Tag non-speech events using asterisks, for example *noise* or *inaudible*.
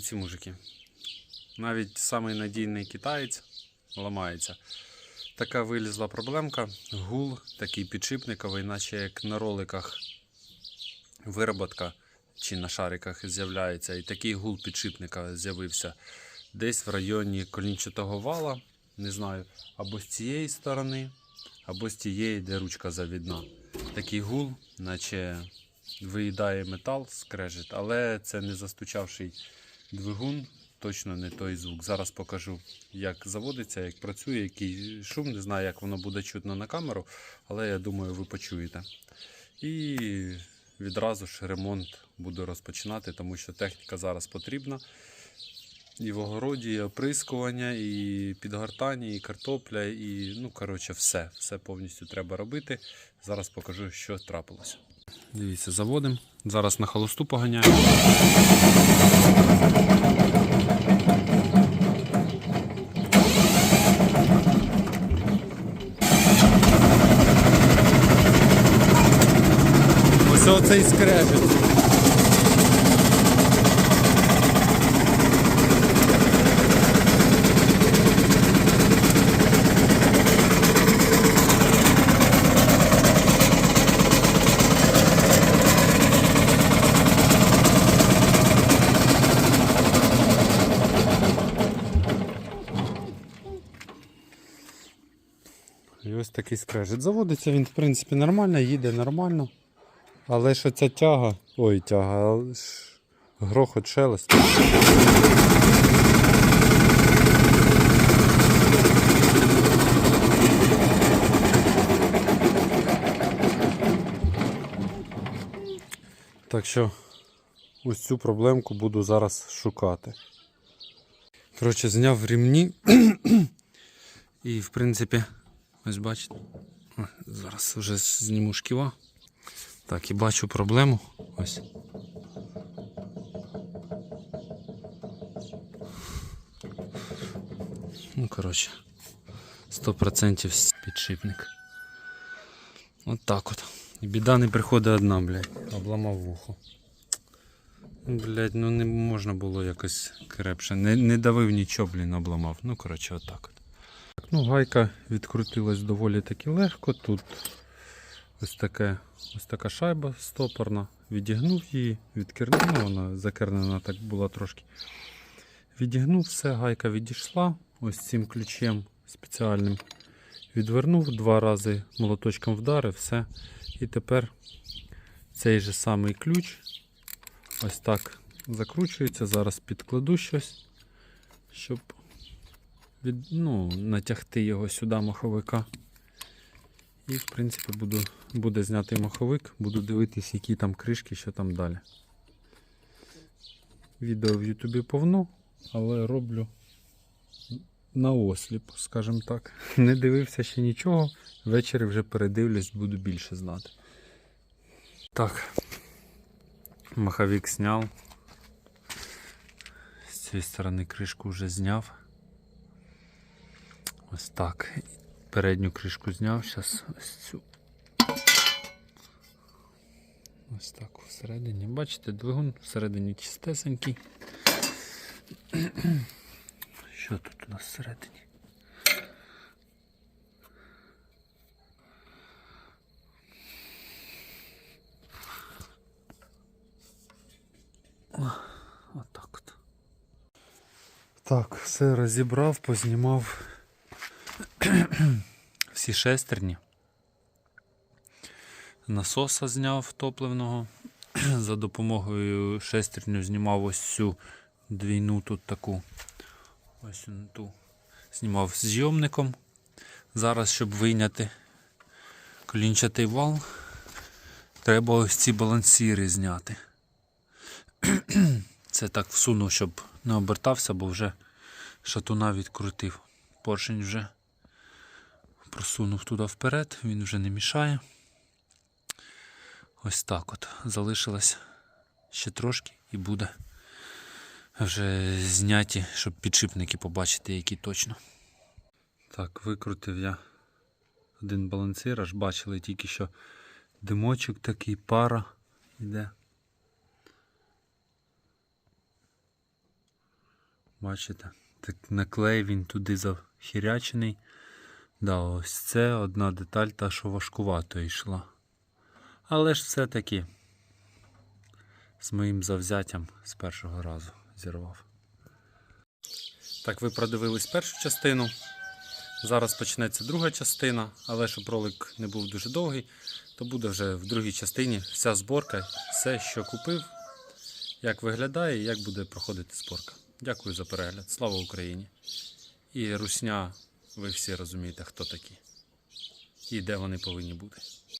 Ці мужики. Навіть самий надійний китаєць ламається. Така вилізла проблемка. Гул такий підшипниковий, наче як на роликах вироботка чи на шариках з'являється. І такий гул підшипника з'явився десь в районі колінчатого вала. Не знаю, або з цієї сторони, або з тієї, де ручка завідна. Такий гул, наче виїдає метал, скрежет, але це не застучавший двигун, точно не той звук. Зараз покажу, як заводиться, як працює, який шум. Не знаю, як воно буде чутно на камеру, але я думаю, ви почуєте. І відразу ж ремонт буду розпочинати, тому що техніка зараз потрібна. І в огороді, і оприскування, і підгортання, і картопля, і ну, коротше, все. Все повністю треба робити. Зараз покажу, що трапилося. Дивіться, заводимо. Зараз на холосту поганяємо. Ось оцей скрежет. І ось такий скрежет. Заводиться він, в принципі, нормально, їде нормально. Але ж оця тяга. Ой, тяга, грохот шелест. Так що ось цю проблемку буду зараз шукати. Коротше, зняв рівні. *clears throat* І в принципі, ось бачите. Зараз вже зніму шківа. Так, і бачу проблему. Ось. Ну, коротше, 100% підшипник. От так от. І біда не приходить одна, блядь. Обламав вухо. Блядь, ну не можна було якось крепше. Не, не давив нічого, блін, обламав. Ну, коротше, отак от. Ну, гайка відкрутилась доволі таки легко. Тут ось, таке, ось така шайба стопорна. Відігнув її, відкернув, ну, вона закернена так була трошки. Відігнув все, гайка відійшла. Ось цим ключем спеціальним відвернув, два рази молоточком вдарив, все. І тепер цей же самий ключ ось так закручується. Зараз підкладу щось, щоб від, ну, натягти його сюди маховика. І, в принципі, буду, буде знятий маховик, буду дивитись, які там кришки, що там далі. Відео в Ютубі повно, але роблю на осліп, скажімо так. *laughs* Не дивився ще нічого. Ввечері вже передивлюсь, буду більше знати. Так, маховик зняв. З цієї сторони кришку вже зняв. Ось так. Передню кришку зняв, зараз ось цю. Ось так всередині. Бачите, двигун всередині чистесенький. *clears throat* Що тут у нас всередині? Отак от. Так, все розібрав, познімав *clears throat* всі шестерні. Насоса зняв топливного. *clears throat* За допомогою шестерню знімав ось цю двійну тут таку. Ось ту. Знімав зйомником. Зараз, щоб вийняти колінчатий вал, треба ось ці балансіри зняти. *clears throat* Це так всунув, щоб не обертався, бо вже шатуна відкрутив. Поршень вже просунув туди вперед, він вже не мішає. Ось так от. Залишилось ще трошки і буде вже зняті, щоб підшипники побачити, які точно. Так, викрутив я один балансир, аж бачили тільки що димочок такий, пара йде. Бачите? Так наклей він туди захірячений. Да, ось це одна деталь, та, що важкувато йшла. Але ж все-таки з моїм завзяттям з першого разу зірвав. Так, ви продивились першу частину. Зараз почнеться друга частина, але щоб ролик не був дуже довгий, то буде вже в другій частині вся зборка, все, що купив, як виглядає і як буде проходити зборка. Дякую за перегляд. Слава Україні! І русня, ви всі розумієте, хто такі і де вони повинні бути.